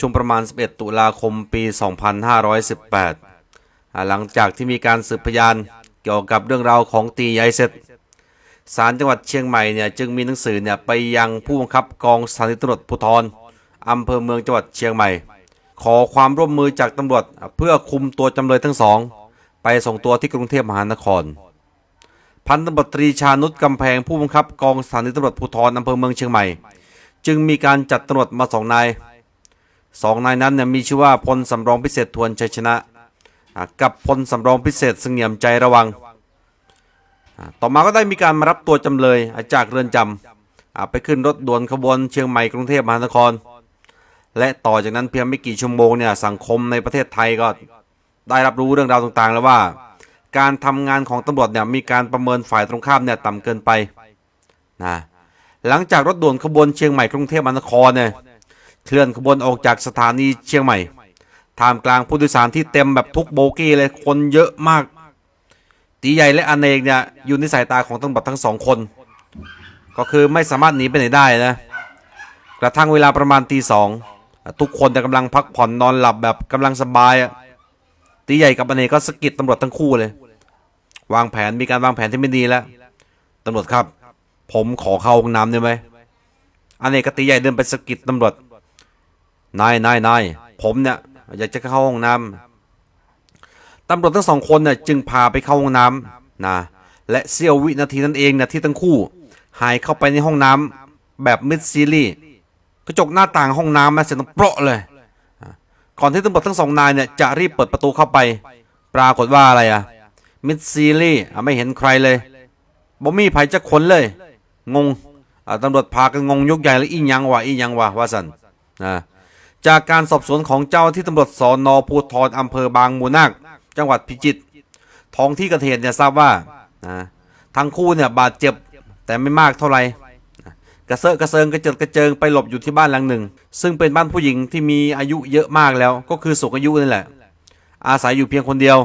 ช่วงประมาณ 11 ตุลาคมปี 2518 หลังจากที่มีการสืบพยานเกี่ยวกับเรื่องราวของตีใหญ่เสร็จศาลจังหวัดเชียงใหม่เนี่ยจึงมีหนังสือเนี่ยไปยังผู้บังคับกองสถานีตำรวจภูธรอำเภอเมืองจังหวัดเชียงใหม่ ขอความร่วมมือจากตำรวจเพื่อคุมตัวจำเลยทั้งสอง ไปส่งตัวที่กรุงเทพมหานคร พันตำรวจตรีชานุชกำแพงผู้บังคับกองสถานีตำรวจภูธรอำเภอเมืองเชียงใหม่ จึงมีการจัดตำรวจมาสองนาย สองนายนั้นเนี่ยมีชื่อว่าพลสำรองพิเศษทวนชัยชนะกับพลสำรองพิเศษเสงี่ยมใจระวัง ต่อมาก็ได้มีการมารับตัวจำเลยจากเรือนจำไปขึ้นรถด่วนขบวนเชียงใหม่กรุงเทพมหานคร และต่อจากนั้นเพียงไม่กี่ชั่วโมงเนี่ยสังคมในประเทศไทยก็ได้รับรู้เรื่องราวต่างๆ แล้วว่า การทำงานของตำรวจเนี่ยมีการประเมินฝ่ายตรงข้ามเนี่ยต่ำเกินไปนะหลังจากรถด่วนขบวนเชียงใหม่กรุงเทพมหานครเนี่ย เคลื่อนขบวนออกจากสถานีเชียงใหม่ท่ามกลางผู้โดยสารที่เต็มแบบทุกโบกี้เลยคนเยอะมาก ตีใหญ่และอเนกเนี่ยอยู่ในสายตาของตำรวจทั้งสองคน ก็คือไม่สามารถหนีไปไหนได้นะกระทั่งเวลาประมาณตีสองทุกคนจะกำลังพักผ่อนนอนหลับแบบกำลังสบายอะตีใหญ่กับอเนกก็สกิดตำรวจทั้งคู่เลย วางแผนมีการวางแผนที่ไม่ดีแล้วตำรวจครับ ผมขอเข้าห้องน้ำได้ไหมอเนกกับตีใหญ่เดินไปสกิดตำรวจ นายนายนายผมเนี่ยอยากจะเข้าห้องน้ำตำรวจทั้งสองคนเนี่ยจึงพาไปเข้าห้องน้ำนะและเสี้ยววินาทีนั้นเองเนี่ยที่ทั้งคู่ หายเข้าไปในห้องน้ำแบบมิดซีรีส์กระจกหน้าต่างห้องน้ำนะเสียงดังเปราะเลย ก่อนที่ตำรวจทั้งสองนายเนี่ยจะรีบเปิดประตูเข้าไป ปรากฏว่าอะไรอะมิดซีรีส์อะไม่เห็นใครเลยบ่มีไผจะคนเลย งงตำรวจพากันงงยกใหญ่แล้วอีหยังวะอีหยังวะว่าสันนะ จากการสอบสวนของเจ้าที่ตำรวจสอนอภูธรอำเภอบางมูนาคจังหวัดพิจิตรท้องที่เกิดเหตุเนี่ยทราบว่านะทั้งคู่เนี่ยบาดเจ็บแต่ไม่มากเท่าไหร่กระเซาะกระเซิงกระเจิดกระเจิงไปหลบอยู่ที่บ้านหลังหนึ่ง ซึ่งเป็นบ้านผู้หญิงที่มีอายุเยอะมากแล้วก็คือสูงอายุนี่แหละ อาศัยอยู่เพียงคนเดียว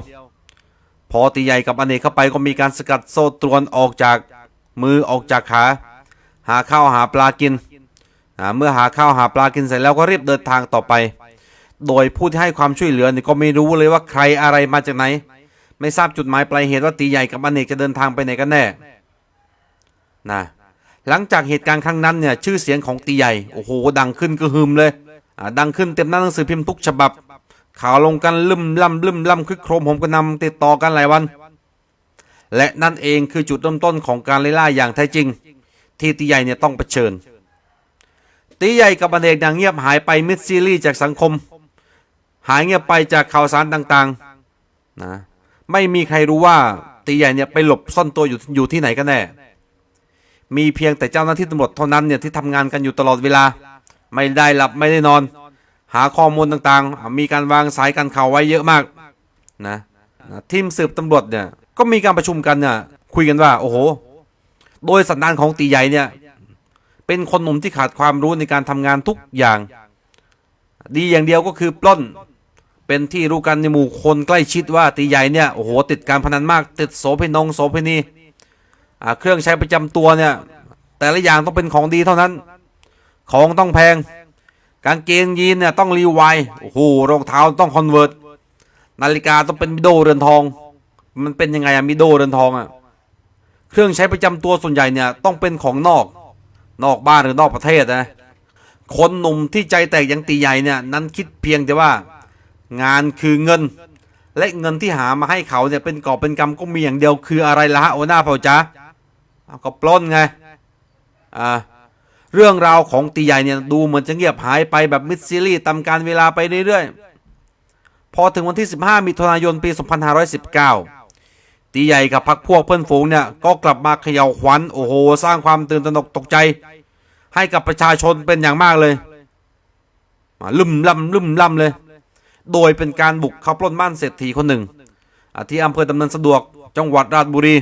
พอตีใหญ่กับอเนกเข้าไปก็มีการสกัดโซ่ตรวนออกจากมือออกจากขา หาข้าวหาปลากิน อ่าเมื่อหาข้าวหาปลากินเสร็จแล้วก็รีบเดินทางต่อไป โดยผู้ที่ให้ความช่วยเหลือนี่ก็ไม่รู้เลยว่าใครอะไรมาจากไหน ไม่ทราบจุดหมายปลายเหตุว่าตีใหญ่กับอเนกจะเดินทางไปไหนกันแน่นะหลังจากเหตุการณ์ครั้งนั้นเนี่ยชื่อเสียงของตีใหญ่โอ้โหดังขึ้นก็หึมเลยดังขึ้นเต็มหน้าหนังสือพิมพ์ทุกฉบับ ข่าวลงกันลืมล่ำลืมล่ำคึกโครมผมก็นำติดต่อกันหลายวัน และนั่นเองคือจุดเริ่มต้นของการไล่ล่าอย่างแท้จริง ที่ตีใหญ่เนี่ยต้องเผชิญ ตีใหญ่กับอเนกดังเงียบหายไปมิดซีรีส์จากสังคม หายเงียบไปจากข่าวสารต่างๆนะไม่มีใครรู้ว่าตีใหญ่เนี่ยไปหลบซ่อนตัวอยู่อยู่ที่ไหนกันแน่มีเพียงแต่เจ้าหน้าที่ตำรวจเท่านั้นเนี่ยที่ทำงานกันอยู่ตลอดเวลา ไม่ได้หลับไม่ได้นอน หาข้อมูลต่างๆ มีการวางสายการข่าวไว้เยอะมากนะนะทีมสืบตำรวจเนี่ยก็มีการประชุมกันเนี่ยคุยกันว่า โอ้โห โดยสันดานของตีใหญ่เนี่ย เป็นคนหนุ่มที่ขาดความรู้ในการทำงานทุกอย่าง ดีอย่างเดียวก็คือปล้น เป็นที่รู้กันในหมู่คนใกล้ชิดว่าตีใหญ่เนี่ยโอ้โหติดการพนันมาก ติดโสเภณงโสเภณีเครื่องใช้ประจำตัวเนี่ย แต่ละอย่างต้องเป็นของดีเท่านั้น ของต้องแพง กางเกงยีนเนี่ยต้องรีไวร์โอ้โหรองเท้าต้องคอนเวิร์ตนาฬิกาต้องเป็นมิโดเรือนทอง มันเป็นยังไงอะมิโดเรือนทองอะเครื่องใช้ประจำตัวส่วนใหญ่เนี่ยต้องเป็นของนอก นอกบ้านหรือนอกประเทศนะ คนหนุ่มที่ใจแตกย่างตีใหญ่เนี่ยนั้นคิดเพียงแต่ว่า งานคือเงิน และเงินที่หามาให้เขาเนี่ยเป็นกอบเป็นกำก็มีอย่างเดียวคืออะไรละฮะโอหน้าเผาจ้าเอาก็ปล้นไงอ่าเรื่องราวของตีใหญ่เนี่ยดูเหมือนจะเงียบหายไปแบบมิดซิลี่ตามการเวลาไปเรื่อยๆ พอถึงวันที่ 15มิถุนายนปี 2519 ตีใหญ่กับพักพวกเพื่อนฝูงเนี่ยก็กลับมาเขย่าขวัญโอ้โห สร้างความตื่นตระหนกตกใจ ให้กับประชาชนเป็นอย่างมากเลยมาลุ่มล่ำลุ่มล่ำเลย โดยเป็นการบุกเข้าปล้นบ้านเศรษฐีคนหนึ่งที่อำเภอดำเนินสะดวกจังหวัดราชบุรี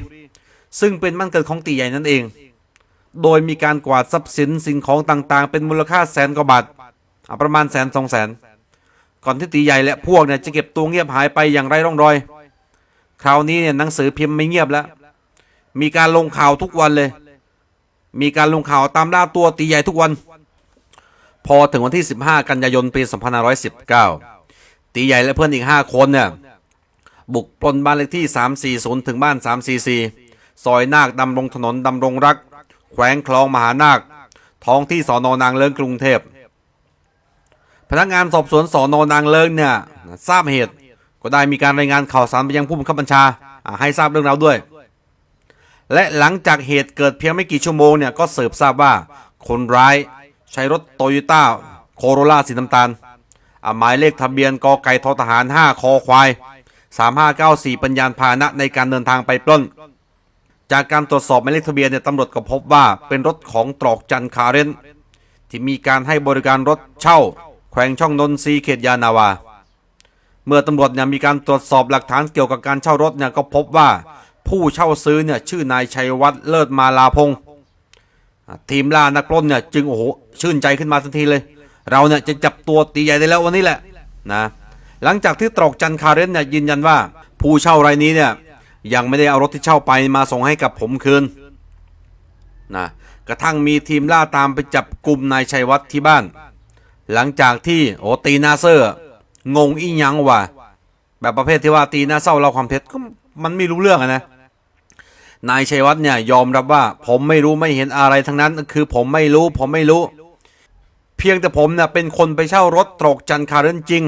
ซึ่งเป็นบ้านเกิดของตีใหญ่นั่นเอง โดยมีการกวาดทรัพย์สินสิ่งของต่างๆ เป็นมูลค่าแสนกว่าบาทประมาณแสนสองแสนก่อนที่ตีใหญ่และพวกเนี่ยจะเก็บตัวเงียบหายไปอย่างไร้ร่องรอย คราวนี้เนี่ยหนังสือพิมพ์ไม่เงียบแล้ว มีการลงข่าวทุกวันเลย มีการลงข่าวตามล่าตัวตีใหญ่ทุกวัน พอถึงวันที่ 15 กันยายนปี 2519 ตีใหญ่และเพื่อนอีก 5 คนเนี่ยบุกปล้นบ้านเลขที่ 340 ถึงบ้าน 344 ซอยนาคดำรงถนนดำรงรัก แขวงคลองมหานาค ท้องที่สอนอนางเลิงกรุงเทพ พนักงานสอบสวนสอนอนางเลิงเนี่ยทราบเหตุ ก็ได้มีการรายงานข่าวสารไปยังผู้บังคับบัญชาให้ทราบเรื่องราวด้วย และหลังจากเหตุเกิดเพียงไม่กี่ชั่วโมงเนี่ยก็สืบทราบว่าคนร้ายใช้รถโตโยต้าโคโรล่าสีน้ำตาลหมายเลขทะเบียนกไก่ทอทหาร 5 คอควาย 3594 ปัญญาพาหนะในการเดินทางไปปล้น จากการตรวจสอบหมายเลขทะเบียนเนี่ยตำรวจก็พบว่าเป็นรถของตรอกจันคาเรนที่มีการให้บริการรถเช่า แขวงช่องนนทรีเขตยานาวา เมื่อตำรวจเนี่ยมีการตรวจสอบหลักฐานเกี่ยวกับการเช่ารถเนี่ยก็พบว่าผู้เช่าซื้อเนี่ยชื่อนายชัยวัฒน์เลิศมาลาพงศ์ทีมล่านักปล้นเนี่ยจึงโอ้โหชื่นใจขึ้นมาทันทีเลย เราเนี่ยจะจับตัวตีใหญ่ได้แล้ววันนี้แหละนะหลังจากที่ตรอกจันคาเรนเนี่ยยืนยันว่า ผู้เช่ารายนี้เนี่ยยังไม่ได้เอารถที่เช่าไปมาส่งให้กับผมคืนนะกระทั่งมีทีมล่าตามไปจับกลุ่มนายชัยวัฒน์ที่บ้าน หลังจากที่โอตีนาเซอร์ งงอีหยังว่ะแบบประเภทที่ว่าตีหน้าเศร้าเราความเท็จก็มันไม่รู้เรื่องนะนายชัยวัฒน์เนี่ยยอมรับว่า ผมไม่รู้ไม่เห็นอะไรทั้งนั้น คือผมไม่รู้ ผมไม่รู้ เพียงแต่ผมเนี่ยเป็นคนไปเช่ารถตรอกจันคาร์เรนจริง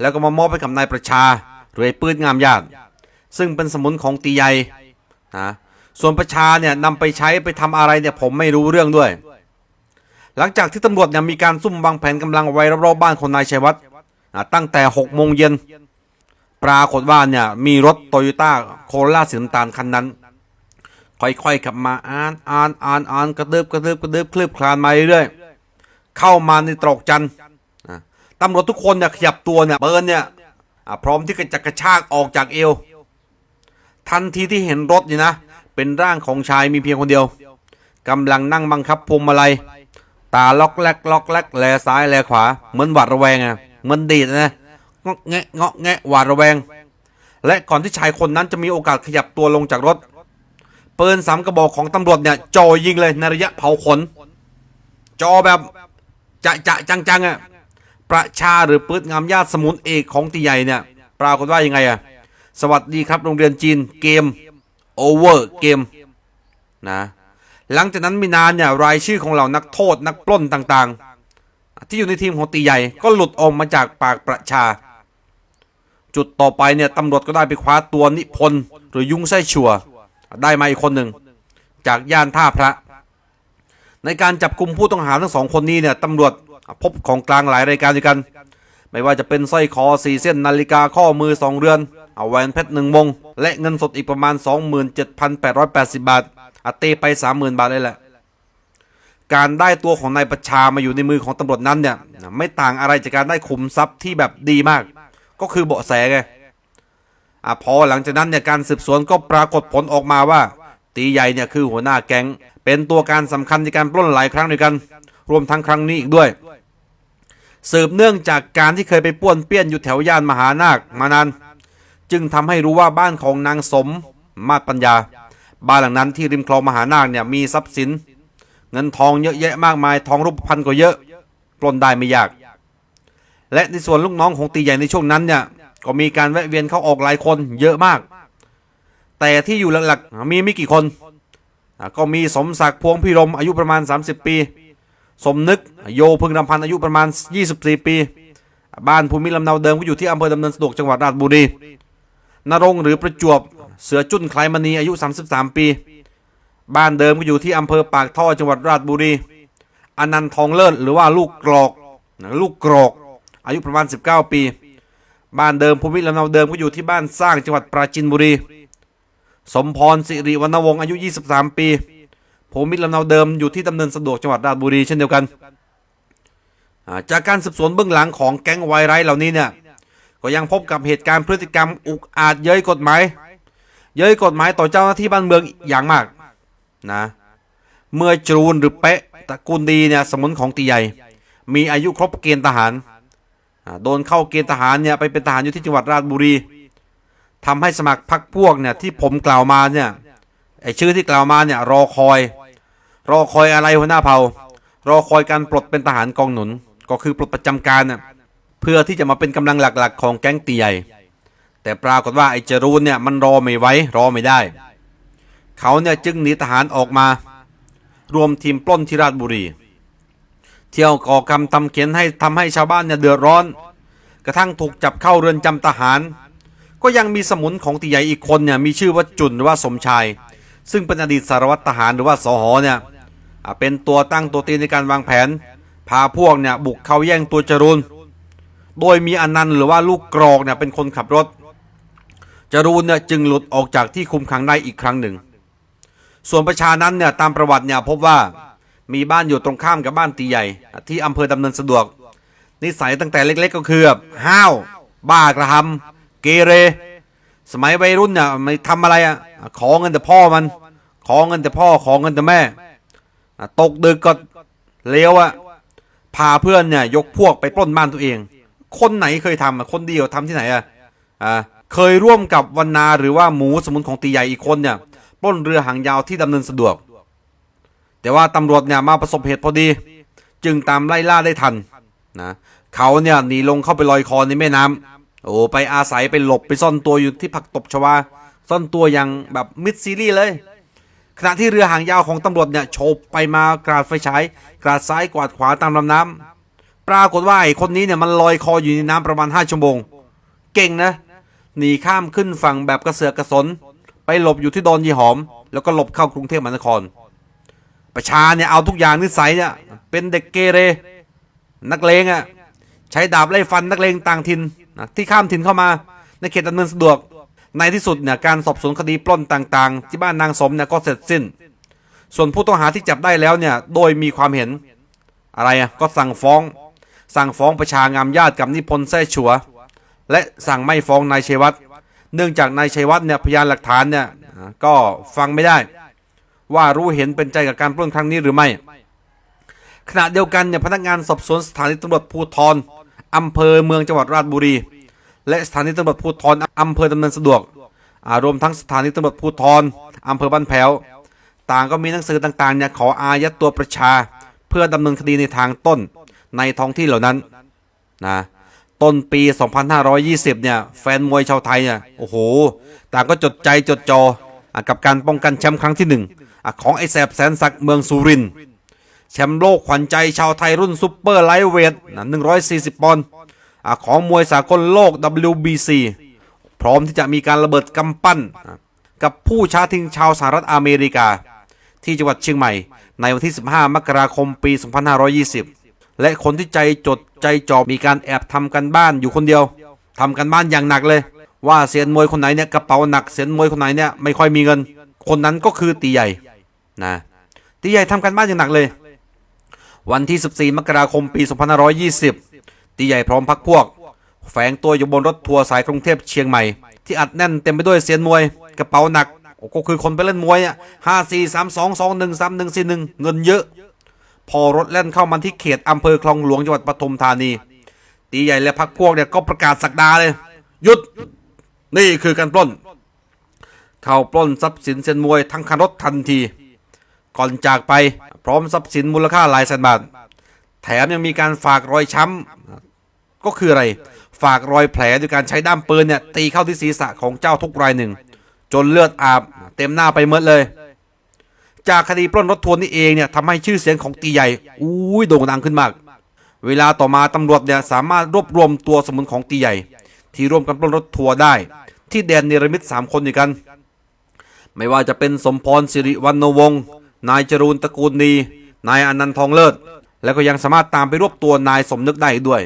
แล้วก็มามอบให้กับนายประชาหรือไอ้ปื้นงามญาติซึ่งเป็นสมุนของตีใหญ่นะส่วนประชาเนี่ยนำไปใช้ไปทำอะไรเนี่ยผมไม่รู้เรื่องด้วย หลังจากที่ตำรวจเนี่ยมีการซุ่มวางแผนกำลังไว้รอบๆบ้านของนายชัยวัฒน์ อ่าตั้งแต่6โมงเย็นปรากฏว่าเนี่ยมีรถโตโยต้าโคโรล่าสีน้ำตาลคันนั้น ค่อยๆขับมาอ่านอ่านอ่านอ่านกระดึบกระดึบกระดึบคลืบคลานมาเรื่อยๆเข้ามาในตรอกจันทร์อะตำรวจทุกคนเนี่ยขยับตัวเนี่ยเบิร์นเนี่ยพร้อมที่จะกระชากออกจากเอว ทันทีที่เห็นรถนี่นะ เป็นร่างของชายมีเพียงคนเดียวกำลังนั่งบังคับพวงมาลัย ตาล็อกแลกล็อกแลกแลซ้ายแลขวาเหมือนหวาดระแวงอะ มือนดีดนะงอกแงะเงาะแงะหวาดระแวง และก่อนที่ชายคนนั้นจะมีโอกาสขยับตัวลงจากรถปืนสามกระบอกของตำรวจเนี่ยจ่อยิงเลยในระยะเผาขนจ่อแบบจะจะจังจังๆอะประชาหรือปืนงามญาติสมุนเอกของตีใหญ่เนี่ยปรากฏว่ายังไงอะสวัสดีครับโรงเรียนจีนเกมโอเวอร์เกมนะหลังจากนั้นไม่นานเนี่ยรายชื่อของเหล่านักโทษนักปล้นต่างๆ ที่อยู่ในทีมของตีใหญ่ก็หลุดออกมาจากปากประชา จุดต่อไปเนี่ยตำรวจก็ได้ไปคว้าตัวนิพนธ์หรือยุ้งไส้ชัว ได้มาอีกคนหนึ่งจากย่านท่าพระ ในการจับกลุ่มผู้ต้องหาทั้งสองคนนี้เนี่ยตำรวจพบของกลางหลายรายการด้วยกัน ไม่ว่าจะเป็นสร้อยคอสี่เส้นนาฬิกาข้อมือสองเรือนเอาแหวนเพชรหนึ่งวงและเงินสดอีกประมาณ 27,880 บาทอัตเตไป 30,000 บาทเลยแหละ การได้ตัวของนายประชามาอยู่ในมือของตำรวจนั้นเนี่ย ไม่ต่างอะไรจากการได้ขุมทรัพย์ที่แบบดีมาก ก็คือเบาะแสไงอะพอหลังจากนั้นเนี่ยการสืบสวนก็ปรากฏผลออกมาว่า ตีใหญ่เนี่ยคือหัวหน้าแก๊ง เป็นตัวการสำคัญในการปล้นหลายครั้งด้วยกัน รวมทั้งครั้งนี้อีกด้วย สืบเนื่องจากการที่เคยไปป้วนเปี้ยนอยู่แถวย่านมหานาคมานานจึงทำให้รู้ว่าบ้านของนางสมมาศปัญญา บ้านหลังนั้นที่ริมคลองมหานาคเนี่ยมีทรัพย์สิน เงินทองเยอะแยะมากมาย ทองรูปพรรณก็เยอะ ปล้นได้ไม่ยาก และในส่วนลูกน้องของตีใหญ่ในช่วงนั้นเนี่ย ก็มีการแวะเวียนเข้าออกหลายคนเยอะมาก แต่ที่อยู่หลักๆมีไม่กี่คน ก็มีสมศักดิ์พวงพิรมอายุประมาณ 30 ปี สมนึกโยพึงรำพันอายุประมาณ 24 ปี บ้านภูมิลำเนาเดิมก็อยู่ที่อำเภอดำเนินสะดวกจังหวัดราชบุรีนรงหรือประจวบเสือจุ้นคลายมณีอายุ 33 ปี บ้านเดิมก็อยู่ที่อำเภอปากท่อจังหวัดราชบุรีอนันต์ทองเลิศหรือว่าลูกกรอกลูกกรอกอายุประมาณ 19 ปี บ้านเดิมภูมิลำเนาเดิมก็อยู่ที่บ้านสร้างจังหวัดปราจินบุรี สมพรสิริวรรณวงศ์อายุ 23 ปีภูมิลำเนาเดิมอยู่ที่ดำเนินสะดวกจังหวัดราชบุรีเช่นเดียวกันจากการสืบสวนเบื้องหลังของแก๊งวายไรายเหล่านี้เนี่ยก็ยังพบกับเหตุการณ์พฤติกรรมอุกอาจเย้ยกฎหมาย เย้ยกฎหมายต่อเจ้าหน้าที่บ้านเมืองอย่างมาก นะ เมื่อจรูนหรือเป๊ะตระกูลดีเนี่ยสมุนของตีใหญ่ มีอายุครบเกณฑ์ทหารโดนเข้าเกณฑ์ทหารเนี่ยไปเป็นทหารอยู่ที่จังหวัดราชบุรีทำให้สมัครพรรคพวกเนี่ยที่ผมกล่าวมาเนี่ยไอชื่อที่กล่าวมาเนี่ยรอคอย รอคอยอะไรหัวหน้าเผ่ารอคอยการปลดเป็นทหารกองหนุน ก็คือปลดประจำการน่ะเพื่อที่จะมาเป็นกำลังหลักๆ ของแก๊งตีใหญ่ แต่ปรากฏว่าไอ้จรูนเนี่ยมันรอไม่ไหวรอไม่ได้ เขาเนี่ยจึงหนีทหารออกมา รวมทีมปล้นที่ราชบุรี เที่ยวก่อกรรมทำเขียนให้ทำให้ชาวบ้านเนี่ยเดือดร้อน กระทั่งถูกจับเข้าเรือนจำทหาร ก็ยังมีสมุนของตีใหญ่อีกคนเนี่ยมีชื่อว่าจุนหรือว่าสมชาย ซึ่งเป็นอดีตสารวัตรทหารหรือว่าสหเนี่ยเป็นตัวตั้งตัวตีในการวางแผน พาพวกเนี่ยบุกเข้าแย่งตัวจรูนโดยมีอนันต์หรือว่าลูกกรอกเนี่ยเป็นคนขับรถ จรูนเนี่ยจึงหลุดออกจากที่คุมขังได้อีกครั้งหนึ่ง ส่วนประชานั้นเนี่ยตามประวัติเนี่ยพบว่ามีบ้านอยู่ตรงข้ามกับบ้านตีใหญ่ ที่อำเภอดำเนินสะดวก นิสัยตั้งแต่เล็ก ๆ ก็คือห้าว บ้ากระทำเกเร สมัยวัยรุ่นเนี่ยไม่ทำอะไรอะขอเงินแต่พ่อมัน ขอเงินแต่พ่อขอเงินแต่แม่ตกดึกก็เลวอะพาเพื่อนเนี่ยยกพวกไปปล้นบ้านตัวเอง คนไหนเคยทำอะคนเดียวทำที่ไหนอะอ่าเคยร่วมกับวันนาหรือว่าหมูสมุนของตีใหญ่อีกคนเนี่ย ปล้นเรือหางยาวที่ดำเนินสะดวก แต่ว่าตำรวจเนี่ยมาประสบเหตุพอดี จึงตามไล่ล่าได้ทันนะเขาเนี่ยหนีลงเข้าไปลอยคอในแม่น้ำโอ้ไปอาศัยไปหลบไปซ่อนตัวอยู่ที่ผักตบชวาซ่อนตัวอย่างแบบมิดซีรีส์เลย ขณะที่เรือหางยาวของตำรวจเนี่ยโฉบไปมากราดไฟฉายกราดซ้ายกวาดขวาตามลำน้ำปรากฏว่าไอ้คนนี้เนี่ยมันลอยคออยู่ในน้ำประมาณ5ชั่วโมง เก่งนะหนีข้ามขึ้นฝั่งแบบกระเสือกกระสน ไปหลบอยู่ที่ดอนยีหอม แล้วก็หลบเข้ากรุงเทพมหานคร ประชาเนี่ยเอาทุกอย่างนิสัยเนี่ยเป็นเด็กเกเร นักเลงอะ่ะใช้ดาบไล่ฟันนักเลงต่างถิ่นที่ข้ามถิ่นเข้ามา ในเขตดำเนินสะดวก ในที่สุดเนี่ยการสอบสวนคดีปล้นต่างๆ ที่บ้านนางสมเนี่ยก็เสร็จสิ้น ส่วนผู้ต้องหาที่จับได้แล้วเนี่ยโดยมีความเห็นอะไรอะก็สั่งฟ้อง สั่งฟ้องประชางามญาติกับนิพนธ์แซ่ชัว และสั่งไม่ฟ้องนายเชวัฒน์ เนื่องจากนายชัยวัฒน์เนี่ยพยานหลักฐานเนี่ยก็ฟังไม่ได้ ว่ารู้เห็นเป็นใจกับการปล้นครั้งนี้หรือไม่ ขณะเดียวกันเนี่ยพนักงานสอบสวนสถานีตำรวจภูธรอำเภอเมืองจังหวัดราชบุรี และสถานีตำรวจภูธรอำเภอดำเนินสะดวกรวมทั้งสถานีตำรวจภูธรอำเภอบ้านแพ้ว ต่างก็มีหนังสือต่างๆเนี่ยขออายัดตัวประชา เพื่อดำเนินคดีในทางต้นในท้องที่เหล่านั้นนะ ต้นปี 2520 เนี่ย แฟนมวยชาวไทยเนี่ย โอ้โห ต่างก็จดใจจดจออกับการป้องกันแชมป์ครั้งที่หนึ่งของไอแสบแสนศักดิ์เมืองสุรินทร์แชมป์โลกขวัญใจชาวไทยรุ่นซุปเปอร์ไลท์เวทนะ140 ปอนด์ของมวยสากลโลก WBC พร้อมที่จะมีการระเบิดกำปั้น กับผู้ช้าทิ้งชาวสหรัฐอเมริกา ที่จังหวัดเชียงใหม่ ในวันที่ 15 มกราคมปี 2520 และคนที่ใจจดใจจ่อมีการแอบทำกันบ้านอยู่คนเดียวทำกันบ้านอย่างหนักเลย ว่าเซียนมวยคนไหนเนี่ยกระเป๋าหนักเซียนมวยคนไหนเนี่ยไม่ค่อยมีเงิน คนนั้นก็คือตีใหญ่นะตีใหญ่ทำกันบ้านอย่างหนักเลย วันที่ 14 มกราคมปี2520 ตีใหญ่พร้อมพักพวก แฝงตัวอยู่บนรถทัวร์สายกรุงเทพเชียงใหม่ ที่อัดแน่นเต็มไปด้วยเสียนมวยกระเป๋าหนักก็คือคนไปเล่นมวยอะห้าสี่สามสองสองหนึ่งสามหนึ่งสี่หนึ่งเงินเยอะ พอรถแล่นเข้ามาที่เขตอำเภอคลองหลวงจังหวัดปทุมธานี ตีใหญ่และพักพวกเนี่ยก็ประกาศสักดาเลยหยุดนี่คือการปล้น เข้าปล้นทรัพย์สินเซียนมวยทั้งคันรถทันที ก่อนจากไปพร้อมทรัพย์สินมูลค่าหลายแสนบาท แถมยังมีการฝากรอยช้ำก็คืออะไร ฝากรอยแผลด้วยการใช้ด้ามปืนเนี่ยตีเข้าที่ศีรษะของเจ้าทุกรายหนึ่ง จนเลือดอาบเต็มหน้าไปหมดเลย จากคดีปล้นรถทัวร์นี่เองเนี่ยทำให้ชื่อเสียงของตีใหญ่อุ้ยโด่งดังขึ้นมาก เวลาต่อมาตำรวจเนี่ยสามารถรวบรวมตัวสมุนของตีใหญ่ ที่ร่วมกันปล้นรถทัวร์ได้ ที่แดนเนรมิตสามคนด้วยกัน ไม่ว่าจะเป็นสมพรสิริวัฒนวงศ์นายจรูนตระกูลดีนายอนันต์ทองเลิศ แล้วก็ยังสามารถตามไปรวบตัวนายสมนึกได้อีกด้วย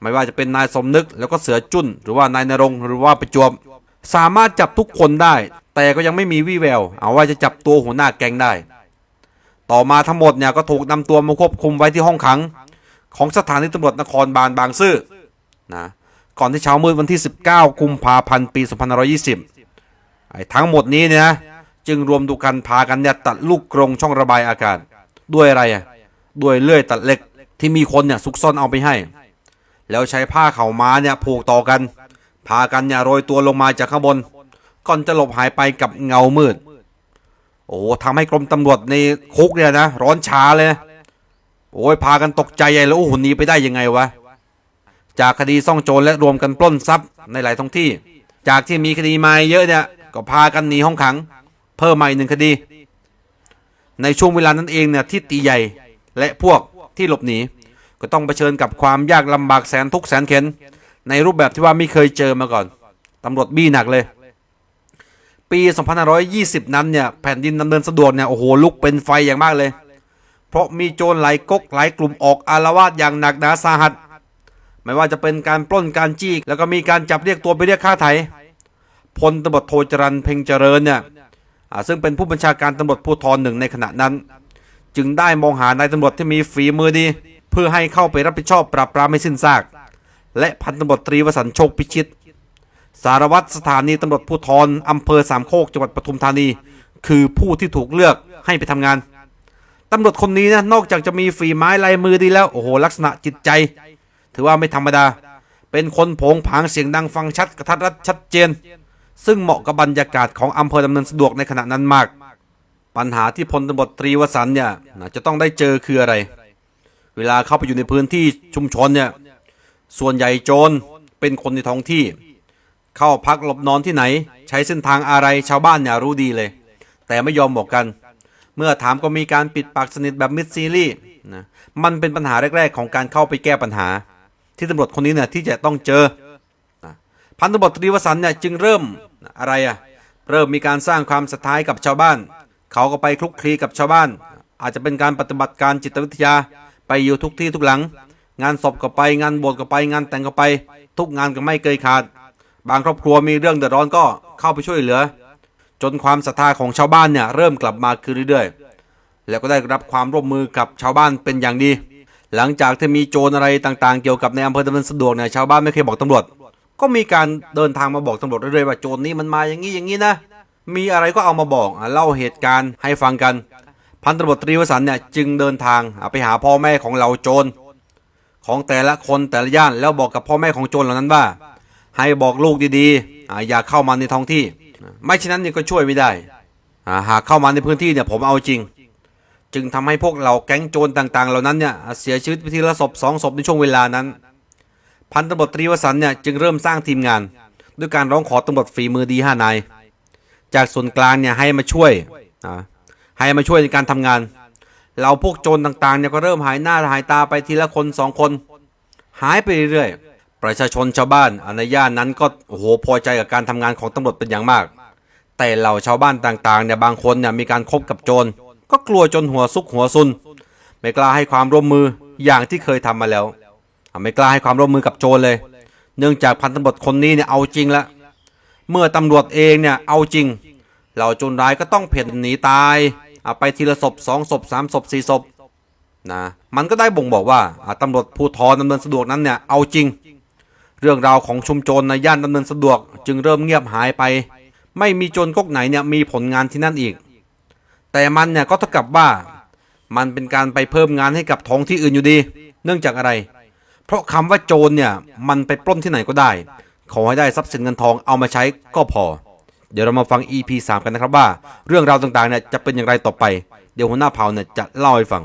ไม่ว่าจะเป็นนายสมนึกแล้วก็เสือจุ้นหรือว่านายนรงหรือว่าประจวบ สามารถจับทุกคนได้ แต่ก็ยังไม่มีวี่แวว เอาว่าจะจับตัวหัวหน้าแก๊งได้ ต่อมาทั้งหมดเนี่ยก็ถูกนำตัวมาควบคุมไว้ที่ห้องขัง ของสถานีตำรวจนครบาลบางซื่อนะก่อนที่เช้ามืดวันที่ 19 กุมภาพันธ์ปี 2520 ไอ้ทั้งหมดนี้เนี่ยจึงรวมดูกันพากันเนี่ยตัดลูกกรงช่องระบายอากาศ ด้วยอะไรอะด้วยเลื่อยตัดเหล็กที่มีคนเนี่ยซุกซ่อนเอาไปให้ แล้วใช้ผ้าเข่าม้าเนี่ยผูกต่อกัน พากันเนี่ยโรยตัวลงมาจากข้างบน ก่อนจะหลบหายไปกับเงามืด โอ้โหทำให้กรมตำรวจในคุกเนี่ยนะ ร้อนชาเลย โอ้ยพากันตกใจใหญ่แล้วโอ้โหหนีไปได้ยังไงวะ จากคดีซ่องโจรและรวมกันปล้นทรัพย์ในหลายท้องที่ จากที่มีคดีมาเยอะเนี่ย ก็พากันหนีห้องขัง เพิ่มมาอีกหนึ่งคดี ในช่วงเวลานั้นเองเนี่ยที่ตีใหญ่และพวกที่หลบหนีก็ต้องเผชิญกับความยากลำบากแสนทุกข์แสนเข็น ในรูปแบบที่ว่าไม่เคยเจอมาก่อนตำรวจบี้หนักเลย ปี 2520 นั้นเนี่ยแผ่นดินดำเนินสะดวกเนี่ยโอ้โหลุกเป็นไฟอย่างมากเลย เพราะมีโจรหลายก๊กหลายกลุ่มออกอารวาสอย่างหนักหนาสาหัส ไม่ว่าจะเป็นการปล้นการจี้แล้วก็มีการจับเรียกตัวไปเรียกค่าไถ่พลตำรวจโทจรันเพ่งเจริญเนี่ยซึ่งเป็นผู้บัญชาการตำรวจภูธรหนึ่งในขณะนั้น จึงได้มองหานายตำรวจที่มีฝีมือดี เพื่อให้เข้าไปรับผิดชอบปราบปรามให้สิ้นซาก และพันตำรวจตรีวสันต์โชคพิชิต สารวัตรสถานีตำรวจภูธรอำเภอสามโคกจังหวัดปทุมธานี คือผู้ที่ถูกเลือกให้ไปทำงานตำรวจคนนี้นะนอกจากจะมีฝีไม้ลายมือดีแล้วโอ้โหลักษณะจิตใจ ถือว่าไม่ธรรมดา เป็นคนโผงผางเสียงดังฟังชัดกระทัดรัดชัดเจน ซึ่งเหมาะกับบรรยากาศของอำเภอดำเนินสะดวกในขณะนั้นมาก ปัญหาที่พลตำรวจตรีวสันต์เนี่ยจะต้องได้เจอคืออะไร เวลาเข้าไปอยู่ในพื้นที่ชุมชนเนี่ย ส่วนใหญ่โจรเป็นคนในท้องที่ เข้าพักหลบนอนที่ไหน ใช้เส้นทางอะไรชาวบ้านเนี่ยรู้ดีเลย แต่ไม่ยอมบอกกัน เมื่อถามก็มีการปิดปากสนิทแบบมิดซีรีส์นะมันเป็นปัญหาแรก ๆ ของการเข้าไปแก้ปัญหา ที่ตำรวจคนนี้เนี่ยที่จะต้องเจอนะพันตำรวจตรีวสันเนี่ยจึงเริ่มอะไรอะเริ่มมีการสร้างความศรัทธาให้กับชาวบ้าน เขาก็ไปคลุกคลีกับชาวบ้าน อาจจะเป็นการปฏิบัติการจิตวิทยาไปอยู่ทุกที่ทุกหลัง งานศพก็ไปงานบวชก็ไปงานแต่งก็ไป ทุกงานก็ไม่เคยขาด บางครอบครัวมีเรื่องเดือดร้อนก็เข้าไปช่วยเหลือ จนความศรัทธาของชาวบ้านเนี่ยเริ่มกลับมาคืนเรื่อยๆ แล้วก็ได้รับความร่วมมือกับชาวบ้านเป็นอย่างดี หลังจากที่มีโจรอะไรต่างๆ เกี่ยวกับในอำเภอดำเนินสะดวกเนี่ยชาวบ้านไม่เคยบอกตำรวจ ก็มีการเดินทางมาบอกตำรวจเรื่อยๆว่าโจรนี้มันมาอย่างนี้อย่างนี้นะ มีอะไรก็เอามาบอกเล่าเหตุการณ์ให้ฟังกัน พันตำรวจตรีวสันเนี่ยจึงเดินทางไปหาพ่อแม่ของเราโจร ของแต่ละคนแต่ละย่านแล้วบอกกับพ่อแม่ของโจรเหล่านั้นว่า ให้บอกลูกดีๆ อย่าเข้ามาในท้องที่ ไม่เช่นนั้นเนี่ยก็ช่วยไม่ได้ หากเข้ามาในพื้นที่เนี่ยผมเอาจริง จึงทำให้พวกเราแก๊งโจรต่างๆ เหล่านั้นเนี่ยเสียชีวิตไปทีละศพสองศพในช่วงเวลานั้น พันตำรวจตรีวสันเนี่ยจึงเริ่มสร้างทีมงาน ด้วยการร้องขอตำรวจฝีมือดีห้านายจากส่วนกลางเนี่ยให้มาช่วยให้มาช่วยในการทำงาน เราพวกโจรต่างๆเนี่ยก็เริ่มหายหน้าหายตาไปทีละคนสองคน หายไปเรื่อยๆ ประชาชนชาวบ้านในย่านนั้นก็โอ้โหพอใจกับการทำงานของตำรวจเป็นอย่างมาก แต่เหล่าชาวบ้านต่างๆเนี่ยบางคนเนี่ยมีการคบกับโจร ก็กลัวจนหัวซุกหัวซุน ไม่กล้าให้ความร่วมมืออย่างที่เคยทำมาแล้ว ไม่กล้าให้ความร่วมมือกับโจรเลย เนื่องจากพันตำรวจคนนี้เนี่ยเอาจริงละ เมื่อตำรวจเองเนี่ยเอาจริง เหล่าโจรร้ายก็ต้องเพ่นหนีตาย อะไปทีละศพสองศพสามศพสี่ศพนะมันก็ได้บ่งบอกว่าตำรวจภูธรดำเนินสะดวกนั้นเนี่ยเอาจริง เรื่องราวของชุมโจรในย่านดำเนินสะดวก จึงเริ่มเงียบหายไป ไม่มีโจรก๊กไหนเนี่ยมีผลงานที่นั่นอีก แต่มันเนี่ยก็เท่ากับว่า มันเป็นการไปเพิ่มงานให้กับท้องที่อื่นอยู่ดี เนื่องจากอะไร เพราะคำว่าโจรเนี่ยมันไปปล้นที่ไหนก็ได้ ขอให้ได้ทรัพย์สินเงินทองเอามาใช้ก็พอ เดี๋ยวเรามาฟัง EP 3 กันนะครับว่า เรื่องราวต่างๆเนี่ยจะเป็นอย่างไรต่อไป เดี๋ยวหัวหน้าเผ่าเนี่ยจะเล่าให้ฟัง